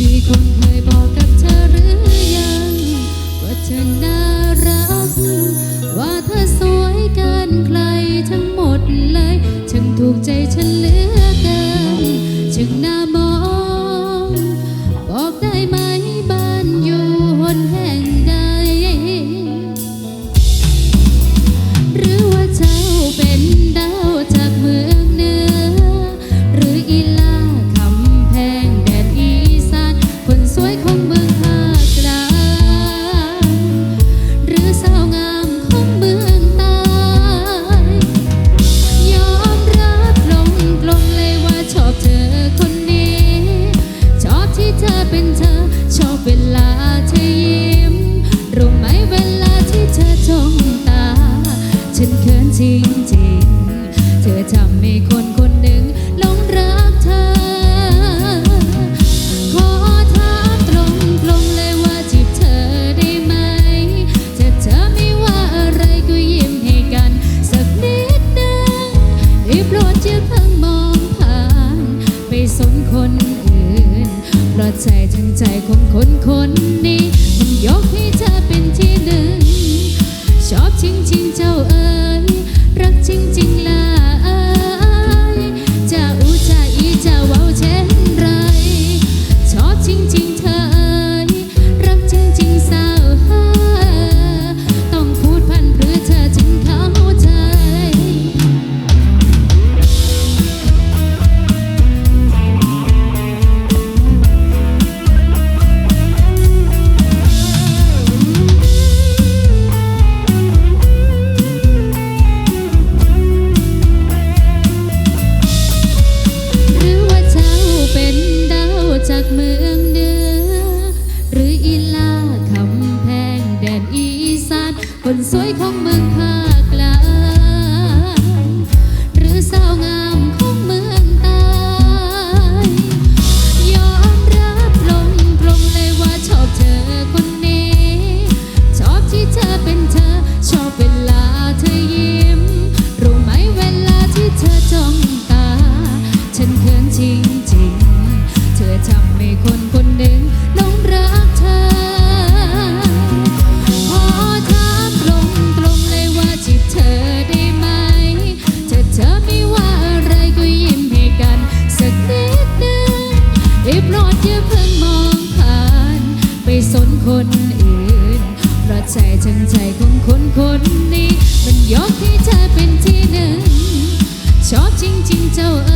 มีคนเคยบอกกับเธอหรือยัง ว่าเธอน่ารัก ว่าเธอสวยกินใครทั้งหมดเลยช่งถูกใจฉันเหลือเกินช่างน่ามอง บอกได้ไหมบ้านอยู่หนแห ใจทั้งใจของคนคนนี้ คนสวยของเมืองไทย คนนี้ มันยกให้เธอเป็นที่หนึ่ง ชอบจริงๆเจ้าเอ